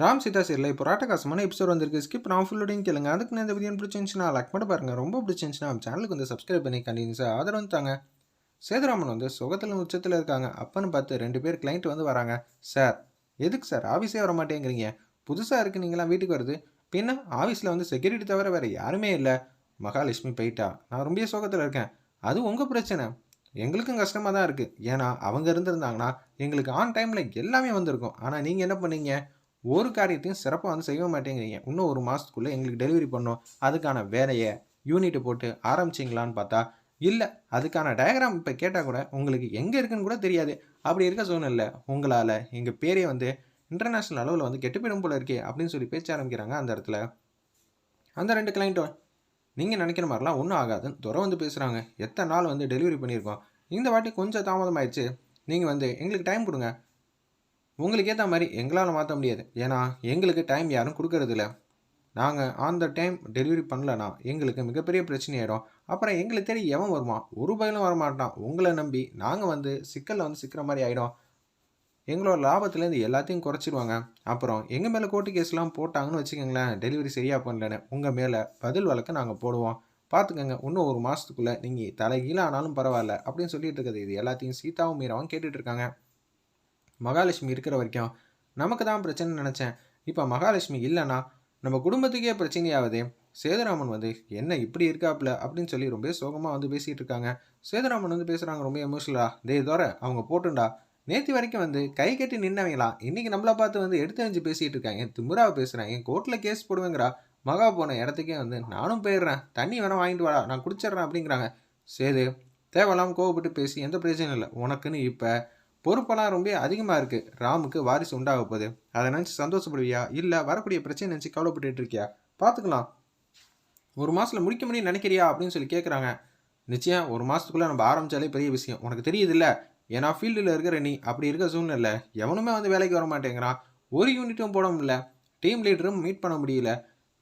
ராம் சீதா சீரில் இப்போ ராட்டகாசமான எபிசோட் வந்திருக்கு. ஸ்கிப் நான் ஃபுல்லோடையும் கேளுங்க. அதுக்கு நான் இந்த வீடியோ பிடிச்சிருந்துச்சுன்னா லைக் பண்ணி பாருங்கள் ரொம்ப பிடிச்சிருந்துச்சுன்னா சேனலுக்கு வந்து சப்ஸ்கிரைப் பண்ணி கண்டினியூஸாக ஆதரவு தாங்க. சேதுராமன் வந்து சுகத்தில் உச்சத்தில் இருக்காங்க. அப்பன்னு பார்த்து ரெண்டு பேர் கிளைண்ட் வந்து வராங்க. சார் எதுக்கு சார்? ஆஃபீஸே வர மாட்டேங்கிறீங்க புதுசாக இருக்குது நீங்களாம் வீட்டுக்கு வருது பின்ன ஆஃபீஸில் வந்து செக்யூரிட்டி தவிர வேறு யாருமே இல்லை. மகாலட்சுமி போயிட்டா. நான் ரொம்ப சோகத்தில் இருக்கேன். அது உங்கள் பிரச்சனை. எங்களுக்கும் கஷ்டமாக தான் இருக்குது ஏன்னா அவங்க இருந்திருந்தாங்கன்னா எங்களுக்கு ஆன் டைமில் எல்லாமே வந்திருக்கும். ஆனால் நீங்கள் என்ன பண்ணீங்க? ஒரு காரியத்தையும் சிறப்பாக வந்து செய்ய மாட்டேங்கிறீங்க. இன்னும் ஒரு மாதத்துக்குள்ளே எங்களுக்கு டெலிவரி பண்ணோம் அதுக்கான வேலையை யூனிட்டை போட்டு ஆரம்பிச்சிங்களான்னு பார்த்தா இல்லை அதுக்கான டயக்ராம் இப்போ கேட்டால் கூட உங்களுக்கு எங்கே இருக்குன்னு கூட தெரியாது. அப்படி இருக்க சூழ்நிலை உங்களால் எங்கள் பேரே வந்து இன்டர்நேஷ்னல் அளவில் வந்து கெட்டுப்பிடும் போல இருக்கே அப்படின்னு சொல்லி பேச்ச ஆரம்பிக்கிறாங்க அந்த இடத்துல. அந்த ரெண்டு கிளைண்ட்டும் நீங்கள் நினைக்கிற மாதிரிலாம் ஒன்றும் ஆகாதுன்னு துறை வந்து பேசுகிறாங்க எத்தனை நாள் வந்து டெலிவரி பண்ணியிருக்கோம். இந்த வாட்டி கொஞ்சம் தாமதமாயிடுச்சு. நீங்கள் வந்து எங்களுக்கு டைம் கொடுங்க. உங்களுக்கு ஏற்ற மாதிரி எங்களால் மாற்ற முடியாது. ஏன்னா எங்களுக்கு டைம் யாரும் கொடுக்கறதில்ல. நாங்கள் ஆன் த டைம் டெலிவரி பண்ணலனா எங்களுக்கு மிகப்பெரிய பிரச்சனையாயிடும். அப்புறம் எங்களை தேடி எவன் வருவான் ஒரு பயிலும் வரமாட்டான். உங்களை நம்பி நாங்கள் வந்து சிக்கலில் வந்து சிக்கிற மாதிரி ஆகிடும் எங்களோட லாபத்துலேருந்து எல்லாத்தையும் குறைச்சிடுவாங்க அப்புறம் எங்கள் மேலே கோர்ட்டு கேஸ்லாம் போட்டாங்கன்னு வச்சுக்கோங்களேன் டெலிவரி சரியாக பண்ணலன்னு உங்கள் மேலே பதில் வழக்கு நாங்கள் போடுவோம். பார்த்துக்கோங்க இன்னும் ஒரு மாதத்துக்குள்ளே நீங்கள் தலைகீழ ஆனாலும் பரவாயில்ல அப்படின்னு சொல்லிட்டு இருக்கிறது. இது எல்லாத்தையும் சீதாவும் மீறாவும் கேட்டுட்ருக்காங்க மகாலட்சுமி இருக்கிற வரைக்கும் நமக்கு தான் பிரச்சனை நினச்சேன். இப்போ மகாலட்சுமி இல்லைன்னா நம்ம குடும்பத்துக்கே பிரச்சனையாவது சேதுராமன் வந்து என்ன இப்படி இருக்காப்புல அப்படின்னு சொல்லி ரொம்ப சோகமாக வந்து பேசிகிட்டு இருக்காங்க. சேதுராமன் வந்து பேசுகிறாங்க ரொம்ப எமோஷனலாக டே தோற அவங்க போட்டுண்டா. நேற்று வரைக்கும் வந்து கை கட்டி நின்னவங்களா? இன்றைக்கி நம்மளை பார்த்து வந்து எடுத்து அஞ்சு பேசிகிட்டு இருக்காங்க என் திமுறாவை பேசுகிறேன் என் கோர்ட்டில் கேஸ் போடுவேங்கிறா. மகா போன இடத்துக்கே வந்து நானும் போயிடுறேன். தண்ணி வேணால் வாங்கிட்டு வாடா நான் குடிச்சிட்றேன் அப்படிங்கிறாங்க. சேது தேவையில்லாமல் கோவப்பட்டு பேசி எந்த பிரச்சனையும் இல்லை. உனக்குன்னு இப்போ பொறுப்பெல்லாம் ரொம்ப அதிகமாக இருக்குது ராமுக்கு வாரிசு உண்டாக போகுது. அதை நினச்சி சந்தோஷப்படுவியா? இல்லை வரக்கூடிய பிரச்சனை நினச்சி கவலைப்பட்டு இருக்கியா? பார்த்துக்கலாம் ஒரு மாதத்தில் முடிக்க முடியும் நினைக்கிறியா? அப்படின்னு சொல்லி கேட்குறாங்க நிச்சயம் ஒரு மாதத்துக்குள்ளே நம்ம ஆரம்பித்தாலே பெரிய விஷயம். உனக்கு தெரியுதுல்ல ஏன்னா ஃபீல்டில் இருக்கிற நீ அப்படி இருக்க சூழ்நிலை எவனுமே வந்து வேலைக்கு வர மாட்டேங்கிறான். ஒரு யூனிட்டும் போட முடியல. டீம் லீடரும் மீட் பண்ண முடியல.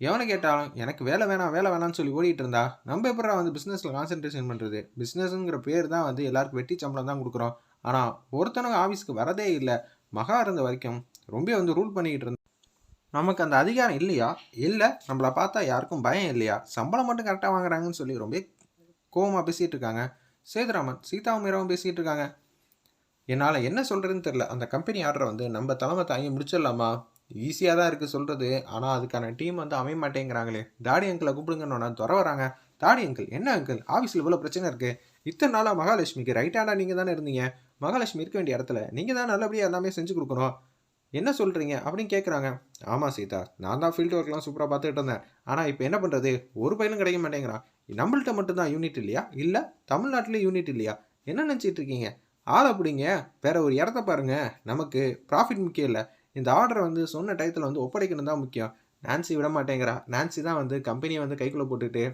எவனை கேட்டாலும் எனக்கு வேலை வேணாம் வேலை வேணாம்னு சொல்லி ஓடிட்டு இருந்தா நம்ம எப்படா வந்து பிஸ்னஸில் கான்சென்ட்ரேஷன் பண்ணுறது பிஸ்னஸுங்கிற பேர் தான் வந்து எல்லாருக்கும் வெட்டி சம்பளம் தான் கொடுக்குறோம். ஆனால் ஒருத்தனுங்க ஆஃபீஸ்க்கு வரதே இல்லை. மகா இருந்த வரைக்கும் ரொம்ப வந்து ரூல் பண்ணிக்கிட்டு இருந்தேன் நமக்கு அந்த அதிகாரம் இல்லையா? இல்லை. நம்மளை பார்த்தா யாருக்கும் பயம் இல்லையா? சம்பளம் மட்டும் கரெக்டாக வாங்குறாங்கன்னு சொல்லி ரொம்ப கோவமாக பேசிகிட்டு இருக்காங்க. சேதுராமன் சீதாவும் மீராவும் பேசிகிட்டு இருக்காங்க. என்னால் என்ன சொல்கிறதுன்னு தெரில அந்த கம்பெனி ஆர்டரை வந்து நம்ம தலைமை தாங்கி முடிச்சிடலாமா? ஈஸியாக தான் இருக்குது சொல்கிறது ஆனால் அதுக்கான டீம் வந்து அமைய மாட்டேங்கிறாங்களே. தாடி அங்கிளை கூப்பிடுங்கன்னு துற வராங்க தாடி அங்கிள் என்ன அங்கிள் ஆஃபீஸில் இவ்வளோ பிரச்சனை இருக்குது இத்தனை நாளாக மகாலட்சுமிக்கு ரைட்டானா நீங்கள் தானே இருந்தீங்க? மகாலட்சுமி இருக்க வேண்டிய இடத்துல நீங்கள் தான் நல்லபடியாக எல்லாமே செஞ்சு கொடுக்கணும். என்ன சொல்கிறீங்க அப்படின்னு கேட்குறாங்க ஆமாம் சீதா நான் தான் ஃபீல்டு ஒர்க்லாம் சூப்பராக பார்த்துக்கிட்டு இருந்தேன். ஆனால் இப்போ என்ன பண்ணுறது ஒரு பையனும் கிடைக்க மாட்டேங்கிறான். நம்மள்ட்ட மட்டும்தான் யூனிட் இல்லையா? இல்லை தமிழ்நாட்டிலே யூனிட் இல்லையா? என்ன நினச்சிட்டு இருக்கீங்க? ஆள் அப்படிங்க வேற ஒரு இடத்த பாருங்கள் நமக்கு ப்ராஃபிட் முக்கியம் இல்லை. இந்த ஆர்டரை வந்து சொன்ன டயத்தில் வந்து ஒப்படைக்கணும் தான் முக்கியம். நான்சி விட மாட்டேங்கிறா நான்சி தான் வந்து கம்பெனியை வந்து கைக்குள்ளே போட்டுட்டு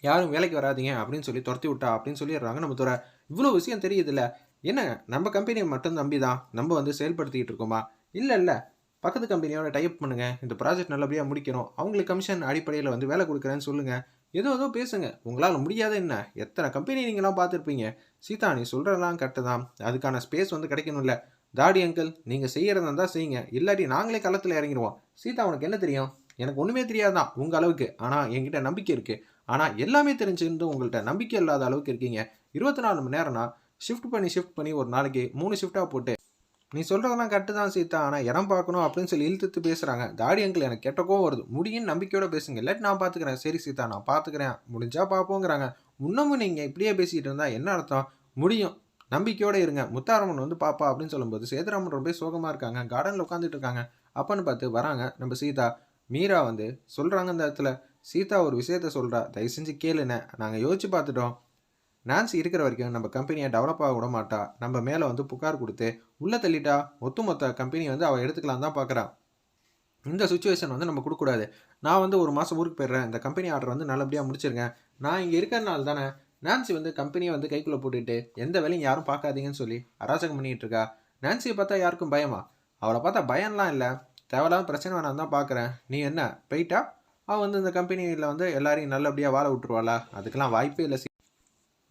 யாரும் வேலைக்கு வராதீங்க அப்படின்னு சொல்லி துரத்தி விட்டா அப்படின்னு சொல்லிடுறாங்க. நம்ம துறை. இவ்வளோ விஷயம் தெரியுதுல்ல. என்ன? நம்ம கம்பெனியை மட்டும் நம்பி தான் நம்ம வந்து செயல்படுத்திக்கிட்டு இருக்கோமா? இல்லை இல்லை. பக்கத்து கம்பெனியோட டைப் பண்ணுங்க. இந்த ப்ராஜெக்ட் நல்லபடியாக முடிக்கணும். அவங்களுக்கு கமிஷன் அடிப்படையில் வந்து வேலை கொடுக்குறேன்னு சொல்லுங்க. ஏதோ ஏதோ பேசுங்க. உங்களால் முடியாத என்ன? எத்தனை கம்பெனி நீங்களாம் பார்த்துருப்பீங்க? சீதா நீ சொல்கிறலாம் கரெக்டு தான். அதுக்கான ஸ்பேஸ் வந்து கிடைக்கணும்ல. தாடி அங்கிள் நீங்கள் செய்கிறதா இருந்தால் செய்யுங்க. இல்லாட்டி நாங்களே களத்தில் இறங்கிடுவோம் சீதா உனக்கு என்ன தெரியும்? எனக்கு ஒன்றுமே தெரியாதான் உங்கள் அளவுக்கு. ஆனால் என்கிட்ட நம்பிக்கை இருக்குது ஆனால் எல்லாமே தெரிஞ்சுக்கிட்டு உங்கள்கிட்ட நம்பிக்கை இல்லாத அளவுக்கு இருக்கீங்க. இருபத்தி நாலு மணி நேரம்னா ஷிஃப்ட் பண்ணி ஷிஃப்ட் பண்ணி ஒரு நாளைக்கு மூணு ஷிஃப்ட்டாக போட்டு நீ சொல்கிறதெல்லாம் கரெக்டு தான் சீதா ஆனால் இடம் பார்க்கணும் அப்படின்னு சொல்லி இழுத்து பேசுகிறாங்க தாடி அங்கிள் எனக்கு கெட்டக்கோ வருது. முடியும்னு நம்பிக்கையோட பேசுங்க. இல்லாட்டி நான் பார்த்துக்கிறேன் சரி சீதா நான் பார்த்துக்கிறேன் முடிஞ்சா பார்ப்போங்கிறாங்க இன்னமும் நீங்கள் இப்படியே பேசிகிட்டு இருந்தால் என்ன அர்த்தம்? முடியும். நம்பிக்கையோடு இருங்க. முத்தாரம்மன் வந்து பாப்பா அப்படின்னு சொல்லும்போது சேதுராமன் ரொம்ப சோகமாக இருக்காங்க. கார்டனில் உட்காந்துட்டு இருக்காங்க. அப்பன்னு பார்த்து வராங்க. நம்ம சீதா மீரா வந்து சொல்கிறாங்க அந்த இடத்துல. சீதா ஒரு விஷயத்த சொல்கிறா தயவு செஞ்சு கேளுண்ணே நாங்கள் யோசிச்சு பார்த்துட்டோம். நான்சி இருக்கிற வரைக்கும் நம்ம கம்பெனியை டெவலப் ஆக விட மாட்டா. நம்ம மேலே வந்து புகார் கொடுத்து உள்ளே தள்ளிட்டா ஒத்துமொத்த கம்பெனி வந்து அவள் எடுத்துக்கலாம் தான் பார்க்குறா இந்த சுச்சுவேஷன் வந்து நம்ம கொடுக்கக்கூடாது நான் வந்து ஒரு மாதம் ஊருக்கு போயிடுறேன். இந்த கம்பெனி ஆர்டர் வந்து நல்லபடியாக முடிச்சிருக்கேன் நான் இங்கே இருக்கிறனால தானே நான்சி வந்து கம்பெனியை வந்து கைக்குள்ளே போட்டுட்டு எந்த வேலையும் யாரும் பார்க்காதீங்கன்னு சொல்லி அராஜகம் பண்ணிகிட்டு இருக்கா. நான்சியை பார்த்தா யாருக்கும் பயமா? அவளை பார்த்தா பயம்லாம் இல்லை. தேவையில்லாத பிரச்சனை வேணாம் தான் பார்க்குறேன் நீ என்ன போயிட்டா? அவள் வந்து இந்த கம்பெனியில் வந்து எல்லாரையும் நல்லபடியாக வாழ விட்டுருவாளா? அதுக்கெல்லாம் வாய்ப்பே இல்லை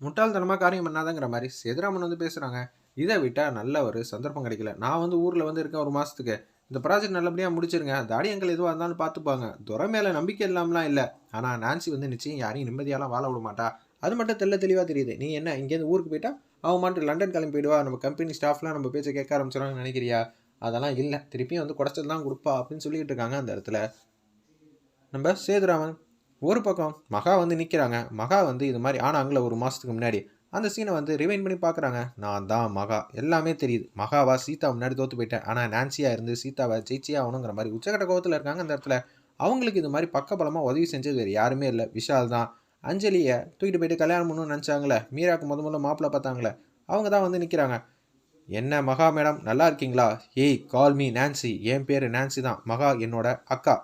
முட்டாள்தனமாக காரியம் பண்ணாதங்கிற மாதிரி சேதுராமன் வந்து பேசுகிறாங்க இதை விட்டால் நல்ல ஒரு சந்தர்ப்பம் கிடைக்கல. நான் வந்து ஊரில் வந்து இருக்கேன் ஒரு மாதத்துக்கு இந்த ப்ராஜெக்ட் நல்லபடியாக முடிச்சிருங்க. தாடி அங்கிள் எதுவாக இருந்தாலும் பார்த்துப்பாங்க. துறை மேலே நம்பிக்கை இல்லாமலாம் இல்லை. ஆனால் நான்சி வந்து நிச்சயம் யாரையும் நிம்மதியாலாம் வாழ விட மாட்டா. அது மட்டும் தெல்ல தெளிவாக தெரியுது. நீ என்ன இங்கேருந்து ஊருக்கு போயிட்டா? அவன் மட்டும் லண்டன் கிளம்பி போயிடுவா. நம்ம கம்பெனி ஸ்டாஃப்லாம் நம்ம பேச்சை கேட்க ஆரம்பிச்சிடுவாங்கன்னு நினைக்கிறியா? அதெல்லாம் இல்லை. திருப்பியும் வந்து குடைச்சல் தான் கொடுப்பா அப்படின்னு சொல்லிட்டு இருக்காங்க அந்த இடத்துல. நம்ம சேதுராமன் ஒரு பக்கம் மகா வந்து நிற்கிறாங்க மகா வந்து இது மாதிரி ஆனாங்கள ஒரு மாதத்துக்கு முன்னாடி. அந்த சீனை வந்து ரிவைன் பண்ணி பார்க்குறாங்க நான் தான் மகா. எல்லாமே தெரியுது. மகாவா சீதா முன்னாடி தோற்று போயிட்டேன். ஆனால் நான்சியாக இருந்து சீதாவை ஜெயிச்சியே ஆகணுங்கிற மாதிரி உச்சக்கட்ட கோபத்தில் இருக்காங்க அந்த இடத்துல. அவங்களுக்கு இது மாதிரி பக்கபலமாக உதவி செஞ்சது வேறு யாருமே இல்லை. விஷால் தான். அஞ்சலியை தூக்கிட்டு போயிட்டு கல்யாணம் பண்ணணும்னு நினச்சாங்களே. மீராக்கு முத முதல்ல மாப்பிள்ளை பார்த்தாங்களே. அவங்க தான் வந்து நிற்கிறாங்க என்ன மகா மேடம்? நல்லா இருக்கீங்களா? ஏய் கால் மீ நான்சி என் பேர் நான்சி தான். மகா என்னோட அக்கா.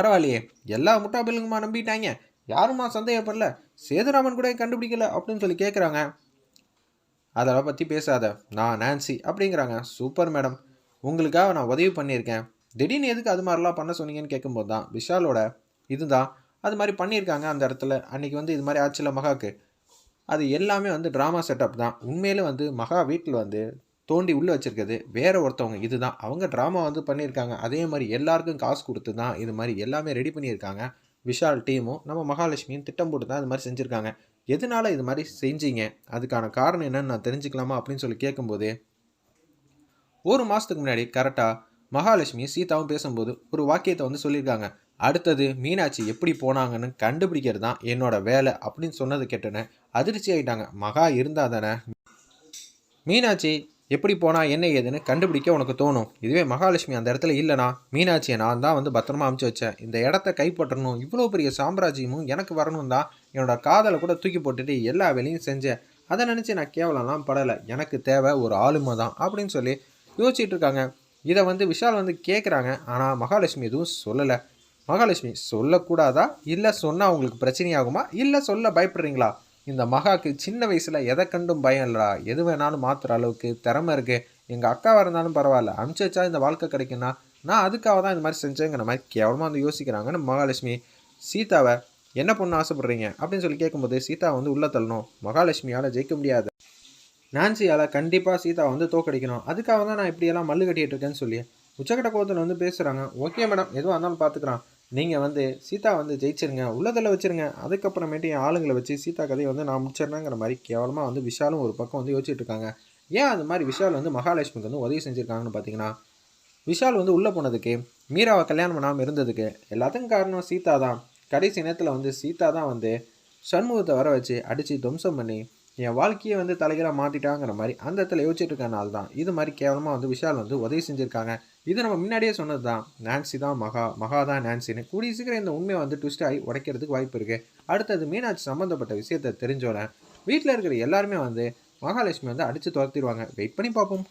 பரவாயில்லையே. எல்லா முட்டா பில்லுங்கம்மா நம்பிட்டாங்க? யாருமா சந்தேகப்படல? சேதுராமன் கூட கண்டுபிடிக்கல? அப்படின்னு சொல்லி கேட்குறாங்க அதெல்லாம் பற்றி பேசாத. நான் நான்சி அப்படிங்கிறாங்க. Super madam. உங்களுக்காக நான் உதவி பண்ணியிருக்கேன். திடீர்னு எதுக்கு அது மாதிரிலாம் பண்ண சொன்னீங்கன்னு கேட்கும்போது தான் விஷாலோட இதுதான். அது மாதிரி பண்ணியிருக்காங்க அந்த இடத்துல. அன்றைக்கி வந்து இது மாதிரி ஆச்சுல மகாக்கு. அது எல்லாமே வந்து ட்ராமா செட்டப் தான். உண்மையிலே வந்து மகா வீட்டில் வந்து தோண்டி உள்ளே வச்சுருக்கிறது வேறு ஒருத்தவங்க இதுதான். அவங்க ட்ராமா வந்து பண்ணியிருக்காங்க. அதே மாதிரி எல்லாருக்கும் காசு கொடுத்து தான் இது மாதிரி எல்லாமே ரெடி பண்ணியிருக்காங்க. விஷால் டீமும் நம்ம மகாலட்சுமியும் திட்டம் போட்டு தான் இது மாதிரி செஞ்சுருக்காங்க. எதனால் இது மாதிரி செஞ்சீங்க? அதுக்கான காரணம் என்னன்னு நான் தெரிஞ்சுக்கலாமா அப்படின்னு சொல்லி கேட்கும்போது ஒரு மாதத்துக்கு முன்னாடி கரெக்டாக மகாலட்சுமி சீதாவும் பேசும்போது ஒரு வாக்கியத்தை வந்து சொல்லியிருக்காங்க. அடுத்தது மீனாட்சி எப்படி போனாங்கன்னு கண்டுபிடிக்கிறது தான் என்னோட வேலை அப்படின்னு சொன்னது கேட்டோன்னே அதிர்ச்சி ஆகிட்டாங்க மகா இருந்தால் தானே? மீனாட்சி எப்படி போனால் என்ன ஏதுன்னு கண்டுபிடிக்க உனக்கு தோணும்? இதுவே மகாலட்சுமி அந்த இடத்துல இல்லைனா? மீனாட்சியை நான் தான் வந்து பத்திரமா அமுச்சு வச்சேன். இந்த இடத்த கைப்பற்றணும். இவ்வளோ பெரிய சாம்ராஜ்யமும் எனக்கு வரணும் தான். என்னோட காதலை கூட தூக்கி போட்டுட்டு எல்லா வேலையும் செஞ்சேன். அதை நினச்சி நான் கேவலம்லாம் படலை. எனக்கு தேவை ஒரு ஆளுமை தான் அப்படின்னு சொல்லி யோசிச்சுட்டு இருக்காங்க. இதை வந்து விஷால் வந்து கேட்குறாங்க ஆனால் மகாலட்சுமி எதுவும் சொல்லலை. மகாலட்சுமி சொல்லக்கூடாதா? இல்லை சொன்னால் உங்களுக்கு பிரச்சனையாகுமா? இல்லை சொல்ல பயப்படுறீங்களா? இந்த மகாக்கு சின்ன வயசில் எதை கண்டும் பயம் இல்லைடா? எது வேணாலும் மாற்றுற அளவுக்கு திறமை இருக்குது எங்கள் அக்காவாக இருந்தாலும் பரவாயில்ல. அனுப்பிச்சி வச்சா இந்த வாழ்க்கை கிடைக்குன்னா நான் அதுக்காக தான் இந்த மாதிரி செஞ்சேங்கிற மாதிரி கேவலமாக வந்து யோசிக்கிறாங்கன்னு மகாலட்சுமி சீதாவை என்ன பொண்ணு ஆசைப்பட்றீங்க? அப்படின்னு சொல்லி கேட்கும்போது சீதா வந்து உள்ளே தள்ளணும். மகாலட்சுமியால் ஜெயிக்க முடியாது. நான்சியால் கண்டிப்பாக சீதா வந்து தோக்கடிக்கணும் அதுக்காக தான் நான் இப்படியெல்லாம் மல்லு கட்டிகிட்டு இருக்கேன்னு சொல்லி உச்சக்கட்ட கோவத்தில் வந்து பேசுகிறாங்க ஓகே மேடம். எதுவாக இருந்தாலும் பார்த்துக்குறான் நீங்கள் வந்து சீதா வந்து ஜெயிச்சிருங்க உள்ளதில் வச்சுருங்க. அதுக்கப்புறமேட்டு என் ஆளுங்களை வச்சு சீதா கதையை வந்து நான் முடிச்சிடணுங்கிற மாதிரி கேவலமாக வந்து விஷாலும் ஒரு பக்கம் வந்து யோசிச்சுட்டு இருக்காங்க. ஏன் அது மாதிரி விஷால் வந்து மகாலட்சுமிக்கு வந்து உதவி செஞ்சுருக்காங்கன்னு பார்த்தீங்கன்னா விஷால் வந்து உள்ளே போனதுக்கு மீராவை கல்யாணம் பண்ணாமல் இருந்ததுக்கு எல்லாத்துக்கும் காரணம் சீதா தான். கடைசி நேரத்தில் வந்து சீதா தான் வந்து சண்முகத்தை வர வச்சு அடித்து துவம்சம் பண்ணி என் வாழ்க்கையை வந்து தலைகளாக மாற்றிட்டாங்கிற மாதிரி அந்த இடத்துல யோசிச்சுட்டு இருக்கனால தான் இது மாதிரி கேவலமாக வந்து விஷால் வந்து உதவி செஞ்சுருக்காங்க. இது நம்ம முன்னாடியே சொன்னது தான் நான்சி தான் மகா மகா தான் நான்சின்னு கூடிய சீக்கிரம் இந்த உண்மையை வந்து ட்விஸ்ட் ஆகி உடைக்கிறதுக்கு வாய்ப்பு இருக்குது அடுத்தது மீனாட்சி சம்மந்தப்பட்ட விஷயத்தை தெரிஞ்சோட வீட்டில் இருக்கிற எல்லாருமே வந்து மகாலட்சுமி வந்து அடித்து துரத்திடுவாங்க. வெயிட் பண்ணி பார்ப்போம்.